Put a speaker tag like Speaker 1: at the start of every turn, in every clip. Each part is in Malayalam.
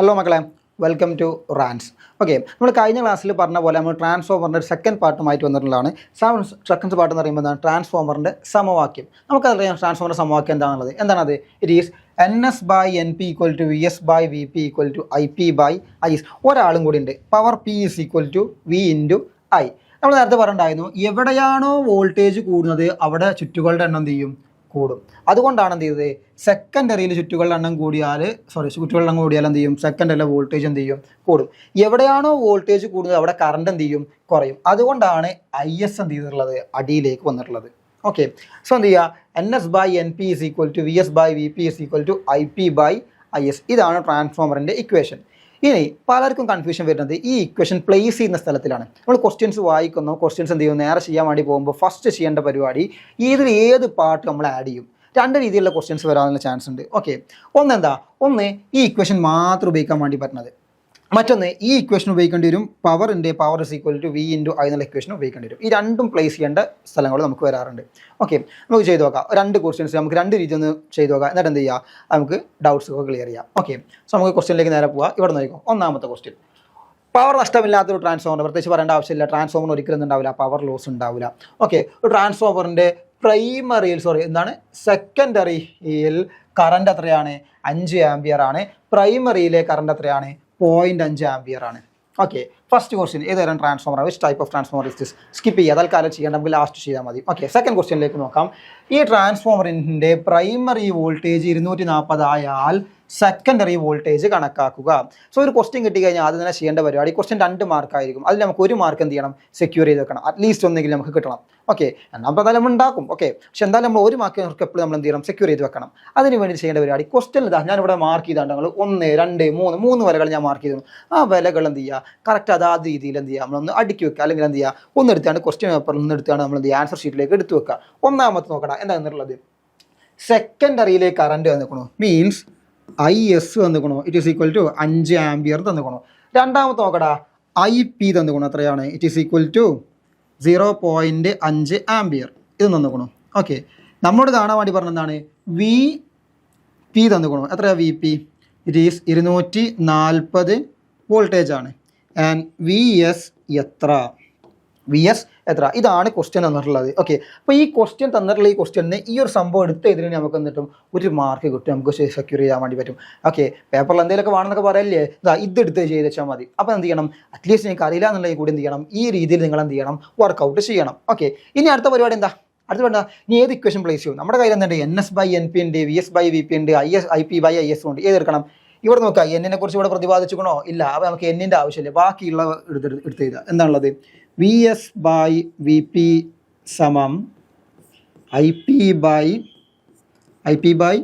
Speaker 1: ഹലോ മക്കളെ വെൽക്കം ടു റാൻസ് ഓക്കെ നമ്മൾ കഴിഞ്ഞ ക്ലാസ്സിൽ പറഞ്ഞ പോലെ നമ്മൾ ട്രാൻസ്ഫോമറിന്റെ സെക്കൻഡ് പാർട്ടുമായിട്ട് വന്നിട്ടുള്ളതാണ്. സെക്കൻഡ് പാർട്ട് എന്ന് പറയുമ്പോൾ എന്താണ്? ട്രാൻസ്ഫോമറിന്റെ സമവാക്യം. നമുക്കറിയാം ട്രാൻസ്ഫോമറിന്റെ സമവാക്യം എന്താണുള്ളത്. എന്താണത്? It is N S by N P equal to V S by V P equal to I P by I S ഒരാളും കൂടി ഉണ്ട്. Power P is equal to V into I നമ്മൾ നേരത്തെ പറഞ്ഞിട്ടുണ്ടായിരുന്നു എവിടെയാണോ വോൾട്ടേജ് കൂടുന്നത് അവിടെ ചുറ്റുകളുടെ എണ്ണം എന്ത് ചെയ്യും? കൂടും. അതുകൊണ്ടാണ് എന്ത് ചെയ്തത്? സെക്കൻഡറിയിൽ ചുറ്റുകളുടെ എണ്ണം കൂടിയാൽ സോറി ചുറ്റുകളുടെ എണ്ണം കൂടിയാൽ എന്ത് ചെയ്യും? സെക്കൻഡറിലെ വോൾട്ടേജ് എന്ത് ചെയ്യും? കൂടും. എവിടെയാണോ വോൾട്ടേജ് കൂടുന്നത് അവിടെ കറണ്ട് എന്ത് ചെയ്യും? കുറയും. അതുകൊണ്ടാണ് ഐ എസ് എന്ത് ചെയ്തിട്ടുള്ളത്? അടിയിലേക്ക് വന്നിട്ടുള്ളത്. ഓക്കെ സോ എന്ത് ചെയ്യുക? N S by N P is equal to V S by V P is equal to I P by I S ഇതാണ് ട്രാൻസ്ഫോമറിന്റെ ഇക്വേഷൻ ഇനി പലർക്കും കൺഫ്യൂഷൻ വരുന്നത് ഈ ഇക്വേഷൻ പ്ലേസ് ചെയ്യുന്ന സ്ഥലത്തിലാണ്. നമ്മൾ ക്വസ്റ്റ്യൻസ് വായിക്കുന്നു ക്വസ്റ്റ്യൻസ് എന്ത് ചെയ്യും? നേരെ ചെയ്യാൻ വേണ്ടി പോകുമ്പോൾ ഫസ്റ്റ് ചെയ്യേണ്ട പരിപാടി ഇതിൽ ഏത് പാർട്ട് നമ്മൾ ആഡ് ചെയ്യും? രണ്ട് രീതിയിലുള്ള ക്വസ്റ്റ്യൻസ് വരാനുള്ള ചാൻസ് ഉണ്ട്. ഓക്കെ ഒന്നെന്താ? ഒന്ന് ഈ ഇക്വേഷൻ മാത്രം ഉപയോഗിക്കാൻ വേണ്ടി പറ്റുന്നത് മറ്റൊന്ന് ഈ ഇക്വേഷൻ ഉപയോഗിക്കേണ്ടി വരും. പവർ പവറിന്റെ power is equal to V into I എന്നുള്ള ഇക്വേഷൻ ഉപയോഗിക്കേണ്ടി വരും. ഈ രണ്ടും പ്ലേസ് ചെയ്യേണ്ട സ്ഥലങ്ങൾ നമുക്ക് വരാറുണ്ട്. ഓക്കെ നമുക്ക് ചെയ്തു നോക്കാം. രണ്ട് ക്വസ്റ്റ്യൻസ് നമുക്ക് രണ്ട് രീതി ഒന്ന് ചെയ്തു നോക്കാം. എന്നിട്ട് എന്ത് ചെയ്യുക നമുക്ക് ഡൗട്ട്സ് ഒക്കെ ക്ലിയർ ചെയ്യാം. ഓക്കെ സോ നമുക്ക് ക്വസ്റ്റ്യനിലേക്ക് നേരെ പോവാം. ഇവിടെ നോക്കാം. ഒന്നാമത്തെ ക്വസ്റ്റ്യൻ പവർ നഷ്ടമില്ലാത്ത ഒരു ട്രാൻസ്ഫോമർ പ്രത്യേകിച്ച് പറയേണ്ട ആവശ്യമില്ല. ട്രാൻസ്ഫോമർ ഒരിക്കലും ഉണ്ടാവില്ല. പവർ ലോസ് ഉണ്ടാവില്ല. ഓക്കെ ഒരു ട്രാൻസ്ഫോമറിന്റെ പ്രൈമറിയിൽ സോറി എന്താണ്? സെക്കൻഡറിയിൽ കറണ്ട് എത്രയാണ്? അഞ്ച് ആംബിയർ ആണ്. പ്രൈമറിയിലെ കറണ്ട് എത്രയാണ്? പോയിന്റ് അഞ്ച് ആംബിയർ ആണ്. ഓക്കെ ഫസ്റ്റ് ക്വസ്റ്റ്യൻ ഏതുതരം transformer which type of transformer is this skip ചെയ്യുക തൽക്കാലം ചെയ്യേണ്ട നമുക്ക് ലാസ്റ്റ് ചെയ്താൽ മതി. ഓക്കെ സെക്കൻഡ് ക്വസ്റ്റ്യനിലേക്ക് നോക്കാം. ഈ ട്രാൻസ്ഫോമറിന്റെ പ്രൈമറി വോൾട്ടേജ് ഇരുന്നൂറ്റി നാൽപ്പത് ആയാൽ സെക്കൻഡറി വോൾട്ടേജ് കണക്കാക്കുക. സോ ഒരു ക്വസ്റ്റ്യൻ കിട്ടി കഴിഞ്ഞാൽ ആദ്യം തന്നെ ചെയ്യേണ്ട പരിപാടി ക്വസ്റ്റ്യൻ രണ്ട് മാർക്കായിരിക്കും അതിൽ നമുക്ക് ഒരു മാർക്ക് എന്ത് ചെയ്യണം? സെക്യൂർ ചെയ്ത് വെക്കണം. അറ്റ്ലീസ്റ്റ് ഒന്നെങ്കിലും നമുക്ക് കിട്ടണം. ഓക്കെ എന്നാൽ എന്തായാലും നമ്മൾ ഉണ്ടാക്കും. ഓക്കെ പക്ഷെ എന്തായാലും നമ്മൾ ഒരു മാർക്ക് നമുക്ക് എപ്പോഴും നമ്മൾ എന്ത് ചെയ്യണം? സെക്യൂർ ചെയ്ത് വെക്കണം. അതിന് വേണ്ടി ചെയ്യേണ്ട പരിപാടി ക്വസ്റ്റ്യൻ ഇതാ. ഞാനിവിടെ മാർക്ക് ചെയ്താണ്ട് നിങ്ങൾ ഒന്ന് രണ്ട് മൂന്ന് മൂന്ന് വരകൾ ഞാൻ മാർക്ക് ചെയ്തു ആ വിലകൾ എന്ത് ചെയ്യുക കറക്റ്റ് അതാത് രീതിയിൽ എന്ത് ചെയ്യുക നമ്മളൊന്ന് അടുക്കി വെക്കുക. അല്ലെങ്കിൽ എന്ത് ചെയ്യുക ഒന്ന് എടുത്താണ് ക്വസ്റ്റ്യൻ പേപ്പറിൽ നിന്ന് എടുത്താണ് നമ്മൾ എന്ത് ചെയ്യുക ആൻസർ ഷീറ്റിലേക്ക് എടുത്തു വെക്കുക. ഒന്നാമത്തെ നോക്കണം എന്താണെന്നുള്ളത് സെക്കൻഡറിയിലെ കറണ്ട് വന്നിക്കണു മീൻസ് ഐ എസ് തന്നുകൊണു ഇറ്റ് ഈസ് ഈക്വൽ ടു അഞ്ച് ആംബിയർ തന്നുകൊണു രണ്ടാമത്തെ നോക്കടാ. ഐ പി തന്നുകൊണു എത്രയാണ്? It is equal to zero point അഞ്ച് ആംബിയർ ഇത് തന്നുകൊണു ഓക്കെ നമ്മോട് കാണാൻ വേണ്ടി പറഞ്ഞതാണ് വി പി തന്നുകൊണു എത്രയാണ് വി പി ഇറ്റ് ഈസ് ഇരുന്നൂറ്റി നാൽപ്പത് വോൾട്ടേജ് ആണ് ആൻഡ് വി എസ് എത്ര? വി എസ് എത്ര? ഇതാണ് ക്വസ്റ്റ്യൻ തന്നിട്ടുള്ളത്. ഓക്കെ അപ്പോൾ ഈ ക്വസ്റ്റ്യൻ തന്നിട്ടുള്ള ഈ ക്വസ്റ്റ്യന് ഈ ഒരു സംഭവം എടുത്ത് ഇതിന് നമുക്ക് എന്നിട്ടും ഒരു മാർക്ക് കിട്ടും. നമുക്ക് സെക്യൂർ ചെയ്യാൻ വേണ്ടി പറ്റും. ഓക്കെ പേപ്പറിൽ എന്തെങ്കിലുമൊക്കെ വേണമെന്നൊക്കെ പറയല്ലേ? ഇതാ ഇതെടുത്ത് ചെയ്ത് വെച്ചാൽ മതി. അപ്പോൾ എന്ത് ചെയ്യണം? അറ്റ്ലീസ്റ്റ് നിങ്ങൾക്ക് അറിയില്ല എന്നുണ്ടെങ്കിൽ കൂടി എന്ത് ചെയ്യണം? ഈ രീതിയിൽ നിങ്ങൾ എന്ത് ചെയ്യണം? വർക്കൗട്ട് ചെയ്യണം. ഓക്കെ ഇനി അടുത്ത പരിപാടി എന്താ? അടുത്ത വേണ്ട ഇനി ഏത് ഇക്വേഷൻ പ്ലേസ് ചെയ്യും? നമ്മുടെ കയ്യിൽ എന്തുണ്ട്? N S by N P ഉണ്ട് V S by V P ഉണ്ട് I S I P by I S ഉണ്ട്. ഏതെടുക്കണം ഇവിടെ നോക്കുക എന്നിനെ കുറിച്ച് ഇവിടെ പ്രതിപാദിച്ചിക്കണോ ഇല്ല അപ്പോൾ നമുക്ക് എന്നിന്റെ ആവശ്യമില്ല. ബാക്കിയുള്ള എടുത്ത് എടുത്ത് എഴുതുക. എന്താണുള്ളത്? V S by V P സമം I P by I P by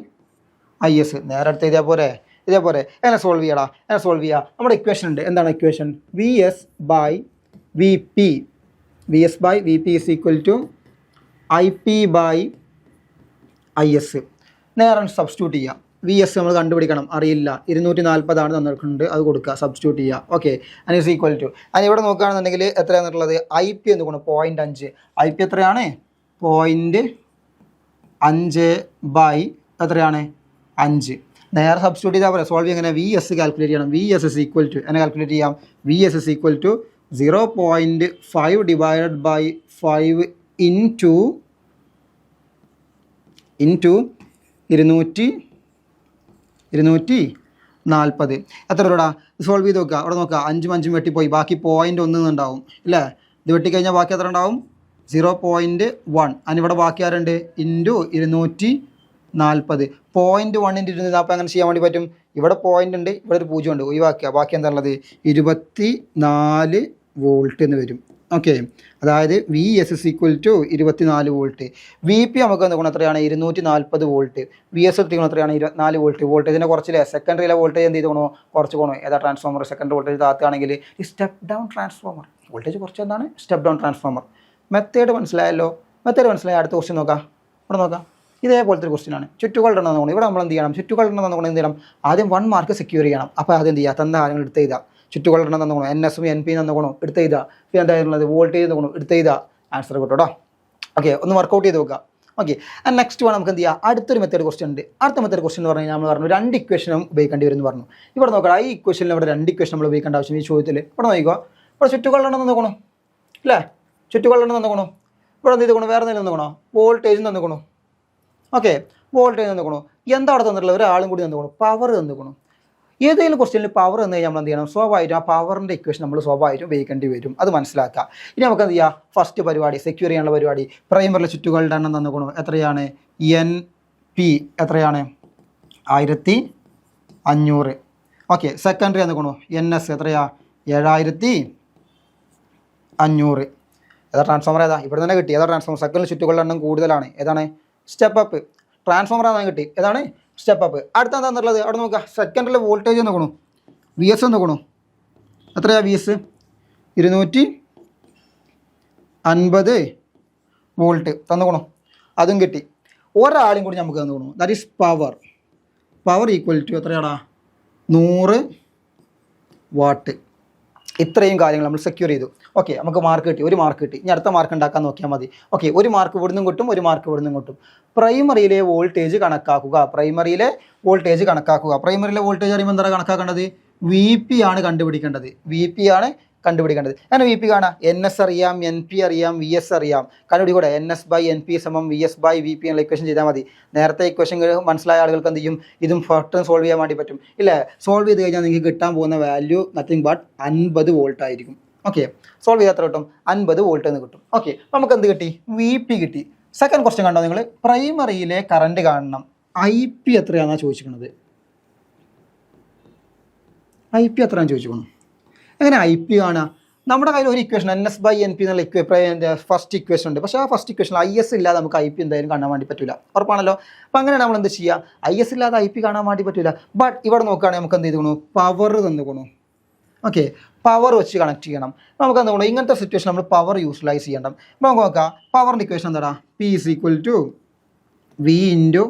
Speaker 1: I S നേരെ അടുത്ത് എഴുതിയാൽ ഇതേപോലെ എങ്ങനെ സോൾവ് ചെയ്യടാ? എങ്ങനെ സോൾവ് ചെയ്യുക നമ്മുടെ ഇക്വേഷൻ ഉണ്ട്. എന്താണ് equation V S by V P V S by V P is equal to I P by I S നേരെ സബ്സ്റ്റിറ്റ്യൂട്ട് ചെയ്യാം. വി എസ് നമ്മൾ കണ്ടുപിടിക്കണം. അറിയില്ല. ഇരുന്നൂറ്റി നാൽപ്പതാണ് തന്നിട്ടുണ്ട്. അത് കൊടുക്കുക. സബ്സ്റ്റിറ്റ്യൂട്ട് ചെയ്യുക. ഓക്കെ അതിന് ഇസ് ഈക്വൽ ടു അതിന് ഇവിടെ നോക്കുകയാണെന്നുണ്ടെങ്കിൽ എത്രയാണെന്നുള്ളത് ഐ പി എന്ന് ഗുണം പോയിന്റ് അഞ്ച്. ഐ പി എത്രയാണ്? പോയിന്റ് അഞ്ച് ബൈ എത്രയാണ്? അഞ്ച്. നേരെ സബ്സ്റ്റിറ്റ്യൂട്ട് ചെയ്താൽ പോലെ സോൾവ് എങ്ങനെ വി എസ് കാൽക്കുലേറ്റ് ചെയ്യണം. V S is equal to എങ്ങനെ കാൽക്കുലേറ്റ് ചെയ്യാം. V S is equal to zero point five divided by five into into ഇരുന്നൂറ്റി ഇരുന്നൂറ്റി നാൽപ്പത്. എത്ര രൂപടാ സോൾവ് ചെയ്ത് നോക്കുക അവിടെ നോക്കുക അഞ്ചും അഞ്ചും വെട്ടിപ്പോയി. ബാക്കി പോയിന്റ് ഒന്ന് ഉണ്ടാവും അല്ലേ ഇത് വെട്ടിക്കഴിഞ്ഞാൽ ബാക്കി എത്ര ഉണ്ടാവും? സീറോ പോയിന്റ് വൺ അതിനിവിടെ ബാക്കി ആരുണ്ട്? ഇന്റു ഇരുന്നൂറ്റി നാൽപ്പത്. പോയിന്റ് വണ്ണിന്റെ ഇരുന്നൂറ്റി നാൽപ്പത് അങ്ങനെ ചെയ്യാൻ വേണ്ടി പറ്റും? ഇവിടെ പോയിന്റ് ഉണ്ട്. ഇവിടെ ഒരു പൂജ്യം ഉണ്ട്. ഒഴിവാക്കുക. ബാക്കി എന്താണുള്ളത്? ഇരുപത്തി നാല് വോൾട്ട് എന്ന് വരും. ഓക്കെ അതായത് V S S equal to ഇരുപത്തിനാല് വോൾട്ട് വി പി നമുക്ക് ഗുണം എത്രയാണ്? ഇരുന്നൂറ്റി നാൽപ്പത് വോൾട്ട് വി എസ് എത്തി ഗുണം എത്രയാണ്? ഇരുപത്തിനാല് വോൾട്ട് വോൾട്ടേജിനെ കുറച്ചില്ലേ? സെക്കൻഡറിയിലെ വോൾട്ടേജ് എന്ത് ചെയ്തോണോ കുറച്ച് പോകണോ ഏതാ ട്രാൻസ്ഫോമർ സെക്കൻഡറി വോൾട്ടേജ് താത്തുകയാണെങ്കിൽ സ്റ്റെപ്പ് ഡൗൺ ട്രാൻസ്ഫോമർ വോൾട്ടേജ് കുറച്ച് എന്താണ്? സ്റ്റെപ്പ് ഡൗൺ ട്രാൻസ്ഫോമർ മെത്തേഡ് മനസ്സിലായല്ലോ? മെത്തേഡ് മനസ്സിലായി അടുത്ത ക്വസ്റ്റ്യൻ നോക്കാം. ഇവിടെ നോക്കാം. ഇതേപോലത്തെ ഒരു ആണ്. ചുറ്റുകളുടെ നോക്കണം ഇവിടെ നമ്മൾ എന്ത് ചെയ്യണം? ചുറ്റുകളുടെ എണ്ണം നോക്കണം എന്ത് ചെയ്യണം? ആദ്യം വൺ മാർക്ക് സെക്യൂർ ചെയ്യണം. അപ്പോൾ എന്ത് ചെയ്യുക തന്ന കാര്യങ്ങൾ എടുത്ത് ചെയ്താൽ ചുറ്റുകളുടെ എന്ന് തന്നുകൊണ്ടു എൻ എസും എൻ പി തന്നുകൊണ്ടു എടുത്ത് ചെയ്താൽ പിന്നെ എന്തായിരുന്നത് വോൾട്ടേജ് തന്നുകൊണ്ടു എടുത്ത് ചെയ്താൽ ആൻസർ കിട്ടും ഓക്കെ ഒന്ന് വർക്കൗട്ട് ചെയ്ത് നോക്കുക ഓക്കെ നെക്സ്റ്റ് വേണം നമുക്ക് എന്ത് ചെയ്യാം? അടുത്തൊരു മെത്തേഡ് ക്വസ്റ്റ്യൻ ഉണ്ട്. അടുത്ത മെത്തേഡ് ക്വസ്റ്റ്യൻ എന്ന് പറഞ്ഞാൽ നമ്മൾ പറഞ്ഞു രണ്ട് ഇക്വേഷനും ഉപയോഗിക്കേണ്ടി വരും എന്ന് പറഞ്ഞു. ഇവിടെ നോക്കണം ഈ ഇക്വേഷനിൽ ഇവിടെ രണ്ട് ഇക്വേഷൻ നമ്മൾ ഉപയോഗിക്കേണ്ട ആവശ്യം ഈ ചോദ്യത്തിൽ. ഇവിടെ നോക്കിക്കോ. ഇവിടെ ചുറ്റുകൊള്ളണമെന്ന് നോക്കണോ അല്ലേ? ചുറ്റുകൊള്ളണമെന്ന് നോക്കണോ ഇവിടെ എന്ത് ചെയ്തോണോ വേറെ എന്തെങ്കിലും നോക്കണോ വോൾട്ടേജ് തന്നുക്കണോ ഓക്കെ വോൾട്ടേജ് തന്നുക്കണോ എന്താ അവിടെ തന്നിട്ടുള്ളത്? ഒരാളും കൂടി തന്നുക്കണോ പവർ തന്നുക്കണോ ഏതെങ്കിലും ക്വസ്റ്റ്യനിൽ പവർ എന്ന് കഴിഞ്ഞാൽ നമ്മൾ എന്ത് ചെയ്യണം? സ്വാഭാവികം ആ പവറിന്റെ ഇക്വേഷൻ നമ്മൾ സ്വാഭാവികം ഉപയോഗിക്കേണ്ടി വരും. അത് മനസ്സിലാക്കുക. ഇനി നമുക്ക് എന്ത് ചെയ്യാം? ഫസ്റ്റ് പരിപാടി സെക്യൂർ ചെയ്യാനുള്ള പരിപാടി. പ്രൈമറിലെ ചുറ്റുകളുടെ എണ്ണം തന്നുക്കണോ എത്രയാണ്? എൻ പി എത്രയാണ്? ആയിരത്തി അഞ്ഞൂറ്. ഓക്കെ സെക്കൻഡറി എന്ന് തന്നുക്കണോ എൻ എസ് എത്രയാ? ഏഴായിരത്തി അഞ്ഞൂറ്. ഏതാ ട്രാൻസ്ഫോമർ ഏതാ? ഇവിടെ തന്നെ കിട്ടി. ഏതാ ട്രാൻസ്ഫോമർ സെക്കൻഡിൽ ചുറ്റുകളുടെ എണ്ണം കൂടുതലാണ്. ഏതാണ്? സ്റ്റെപ്പ് അപ്പ് ട്രാൻസ്ഫോമർ ആണെന്ന് കിട്ടി? ഏതാണ്? സ്റ്റെപ്പ് അപ്പ് അടുത്ത എന്താണെന്നുള്ളത് അവിടെ നോക്കുക. സെക്കൻഡിലെ വോൾട്ടേജ് നോക്കണു. വി എസ് നോക്കണു. എത്രയാ വി എസ് ഇരുന്നൂറ്റി അൻപത് വോൾട്ട് തന്നുകൊണു അതും കിട്ടി. ഒരാളും കൂടി നമുക്ക് തന്നുകൊണു that is power power equal to എത്രയാടാ? നൂറ് വാട്ട് ഇത്രയും കാര്യങ്ങൾ നമ്മൾ സെക്യൂർ ചെയ്തു. ഓക്കെ നമുക്ക് മാർക്ക് കിട്ടി ഒരു മാർക്ക് കിട്ടി. ഇനി അടുത്ത മാർക്ക് ഉണ്ടാക്കാൻ നോക്കിയാൽ മതി. ഓക്കെ ഒരു മാർക്ക് ഇവിടുന്നും കിട്ടും ഒരു മാർക്ക് ഇവിടുന്നും കിട്ടും. പ്രൈമറിയിലെ വോൾട്ടേജ് കണക്കാക്കുക. പ്രൈമറിയിലെ വോൾട്ടേജ് കണക്കാക്കുക. പ്രൈമറിയിലെ വോൾട്ടേജ് അറിയുമ്പോൾ എന്താണ് കണക്കാക്കേണ്ടത്? വി പി ആണ് കണ്ടുപിടിക്കേണ്ടത്. വി പി ആണ് കണ്ടുപിടിക്കേണ്ടത്. ഞാൻ വി പി കാണാം. എൻ എസ് അറിയാം എൻ പി അറിയാം വി എസ് അറിയാം. കണ്ടുപിടിക്കൂടെ? N S by N P സമം V S by V P എന്നുള്ള ഇക്വേഷൻ ചെയ്താൽ മതി. നേരത്തെ ഇക്വേഷൻ മനസ്സിലായ ആളുകൾക്ക് എന്ത് ചെയ്യും? ഇതും പെട്ടെന്ന് സോൾവ് ചെയ്യാൻ വേണ്ടി പറ്റും. ഇല്ലേ? സോൾവ് ചെയ്ത് കഴിഞ്ഞാൽ നിങ്ങൾക്ക് കിട്ടാൻ പോകുന്ന വാല്യൂ നത്തിങ് ബട്ട് അൻപത് വോൾട്ട് ആയിരിക്കും. ഓക്കെ സോൾവ് ചെയ്യാത്ര കിട്ടും? അൻപത് വോൾട്ട് എന്ന് കിട്ടും. ഓക്കെ നമുക്ക് എന്ത് കിട്ടി? വി പി കിട്ടി. സെക്കൻഡ് ക്വസ്റ്റ്യൻ കണ്ടോ നിങ്ങൾ പ്രൈമറിയിലെ കറണ്ട് കാണണം. ഐ പി എത്രയാണെന്നാണ് ചോദിച്ചിരിക്കുന്നത്? ഐ പി എത്രയാണ് ചോദിച്ചിരിക്കുന്നു? എങ്ങനെ ഐ പി കാണുക? നമ്മുടെ കയ്യിൽ ഒരു equation N S by N P എന്നുള്ള ഇക്വേ ഫസ്റ്റ് ഇക്വേഷൻ ഉണ്ട്. പക്ഷേ ആ ഫസ്റ്റ് ഇക്വേഷൻ ഐ എസ് ഇല്ലാതെ നമുക്ക് ഐ പി എന്തായാലും കാണാൻ വേണ്ടി പറ്റില്ല ഉറപ്പാണല്ലോ? അപ്പോൾ അങ്ങനെ നമ്മൾ എന്ത് ചെയ്യുക ഐ എസ് ഇല്ലാതെ ഐ പി കാണാൻ വേണ്ടി പറ്റില്ല ബട്ട് ഇവിടെ നോക്കുകയാണെങ്കിൽ നമുക്ക് എന്ത് ചെയ്തു പവർ തന്നുകൊണു ഓക്കെ പവർ വെച്ച് കണക്ട് ചെയ്യണം. നമുക്ക് എന്ത് ചെയ്യണം ഇങ്ങനത്തെ സിറ്റുവേഷൻ നമ്മൾ പവർ യൂട്ടിലൈസ് ചെയ്യണം. അപ്പോൾ നമുക്ക് നോക്കാം. പവറിന്റെ ഇക്വേഷൻ എന്താടാ? P is equal to V into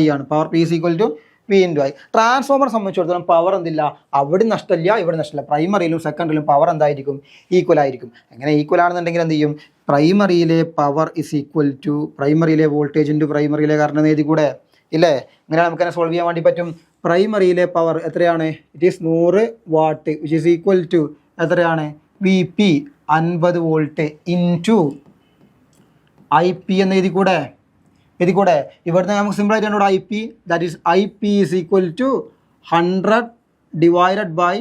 Speaker 1: I ആണ്. Power P is equal to V into I transformer സംബന്ധിച്ചിടത്തോളം പവർ എന്തില്ല? അവിടെ നഷ്ടമില്ല ഇവിടെ നഷ്ടമില്ല. പ്രൈമറിയിലും സെക്കൻഡറിയിലും പവർ എന്തായിരിക്കും? ഈക്വൽ ആയിരിക്കും. അങ്ങനെ ഈക്വൽ ആണെന്നുണ്ടെങ്കിൽ എന്ത് ചെയ്യും? പ്രൈമറിയിലെ പവർ ഇസ് ഈക്വൽ ടു പ്രൈമറിയിലെ വോൾട്ടേജ് ഇന്റു പ്രൈമറിയിലെ കറണ്ട് നേതി കൂടെ? ഇല്ലേ? അങ്ങനെ നമുക്ക് സോൾവ് ചെയ്യാൻ വേണ്ടി പറ്റും. പ്രൈമറിയിലെ പവർ എത്രയാണ്? ഇറ്റ് ഈസ് നൂറ് watt which is equal to എത്രയാണ്? വി പി അൻപത് volt into I P എന്ന് എഴുതി കൂടെ? എഴുതി കൂടെ ഇവിടുന്ന് നമുക്ക് സിമ്പിൾ ആയിട്ട് കണ്ടോ I P that is I P is equal to hundred divided by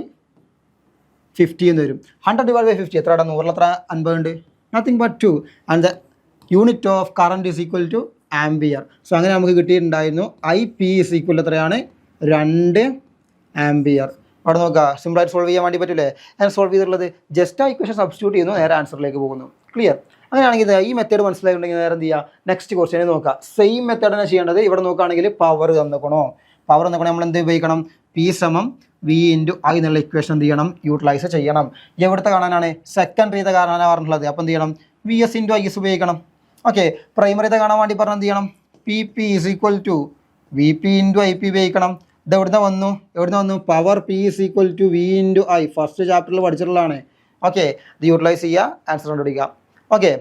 Speaker 1: fifty എന്ന് വരും. ഹൺഡ്രഡ് ഡിവൈഡ് ബൈ ഫിഫ്റ്റി എത്രയാണ് നൂറിൽ എത്ര? അൻപത് ഉണ്ട്. Nothing but two and the unit of current is equal to ampere so അങ്ങനെ നമുക്ക് കിട്ടിയിട്ടുണ്ടായിരുന്നു. ഐ പി ഈസ് ഈക്വൽ എത്രയാണ്? രണ്ട് ആംബിയർ അവിടെ നോക്കുക സിമ്പിളായിട്ട് സോൾവ് ചെയ്യാൻ വേണ്ടി പറ്റില്ലേ ഞാൻ സോൾവ് ചെയ്തിട്ടുള്ളത് ജസ്റ്റ് ആ ഇക്വേഷൻ സബ്സ്റ്റിറ്റ്യൂട്ട് ചെയ്യുന്നു നേരെ ആൻസറിലേക്ക് പോകുന്നു. ക്ലിയർ അങ്ങനെയാണെങ്കിൽ ഈ മെത്തേഡ് മനസ്സിലായിട്ടുണ്ടെങ്കിൽ നേരെ എന്ത് ചെയ്യുക നെക്സ്റ്റ് ക്വസ്റ്റ്യനെ നോക്കുക സെയിം മെത്തേഡ് തന്നെ ചെയ്യേണ്ടത് ഇവിടെ നോക്കുകയാണെങ്കിൽ പവർ തന്നിക്കണോ പവർ തന്നിക്കണോ നമ്മൾ എന്ത് ഉപയോഗിക്കണം? പി സമം വി ഇന്റു ഐ എന്നുള്ള ഇക്വേഷൻ എന്ത് ചെയ്യണം? യൂട്ടിലൈസ് ചെയ്യണം. എവിടുത്തെ കാണാനാണ്? സെക്കൻഡറിത്തെ കാണാനാണ് പറഞ്ഞിട്ടുള്ളത്. അപ്പോൾ എന്ത് ചെയ്യണം? V S into I S ഉപയോഗിക്കണം ഓക്കെ പ്രൈമറിത്തെ കാണാൻ വേണ്ടി പറഞ്ഞാൽ എന്ത് ചെയ്യണം? P P is equal to V P into I P ഉപയോഗിക്കണം. ഇത് എവിടുന്ന് വന്നു. എവിടുന്ന് വന്നു. Power P is equal to V into I first ചാപ്റ്ററിൽ പഠിച്ചിട്ടുള്ളതാണ്. ഓക്കെ ഇത് യൂട്ടിലൈസ് ചെയ്യുക. ആൻസർ കണ്ടുപിടിക്കുക. ഓക്കെ